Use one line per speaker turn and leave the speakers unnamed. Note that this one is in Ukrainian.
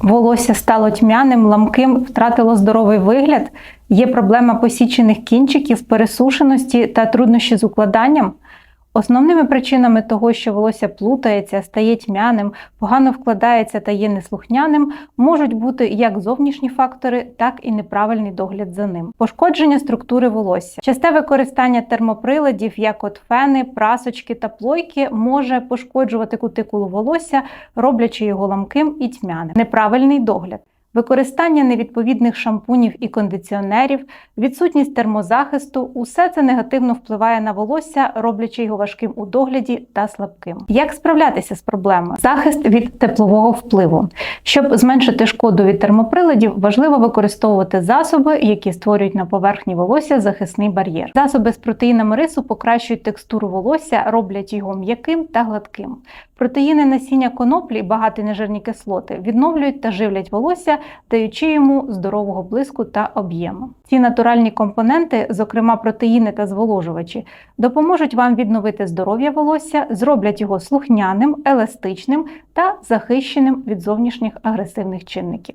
Волосся стало тьмяним, ламким, втратило здоровий вигляд. Є проблема посічених кінчиків, пересушеності та труднощі з укладанням. Основними причинами того, що волосся плутається, стає тьмяним, погано вкладається та є неслухняним, можуть бути як зовнішні фактори, так і неправильний догляд за ним. Пошкодження структури волосся. Часте використання термоприладів, як от фени, прасочки та плойки, може пошкоджувати кутикулу волосся, роблячи його ламким і тьмяним. Неправильний догляд. Використання невідповідних шампунів і кондиціонерів, відсутність термозахисту усе це негативно впливає на волосся, роблячи його важким у догляді та слабким. Як справлятися з проблемою? Захист від теплового впливу. Щоб зменшити шкоду від термоприладів, важливо використовувати засоби, які створюють на поверхні волосся захисний бар'єр. Засоби з протеїнами рису покращують текстуру волосся, роблять його м'яким та гладким. Протеїни насіння коноплі, багаті на жирні кислоти, відновлюють та живлять даючи йому здорового блиску та об'єму. Ці натуральні компоненти, зокрема протеїни та зволожувачі, допоможуть вам відновити здоров'я волосся, зроблять його слухняним, еластичним та захищеним від зовнішніх агресивних чинників.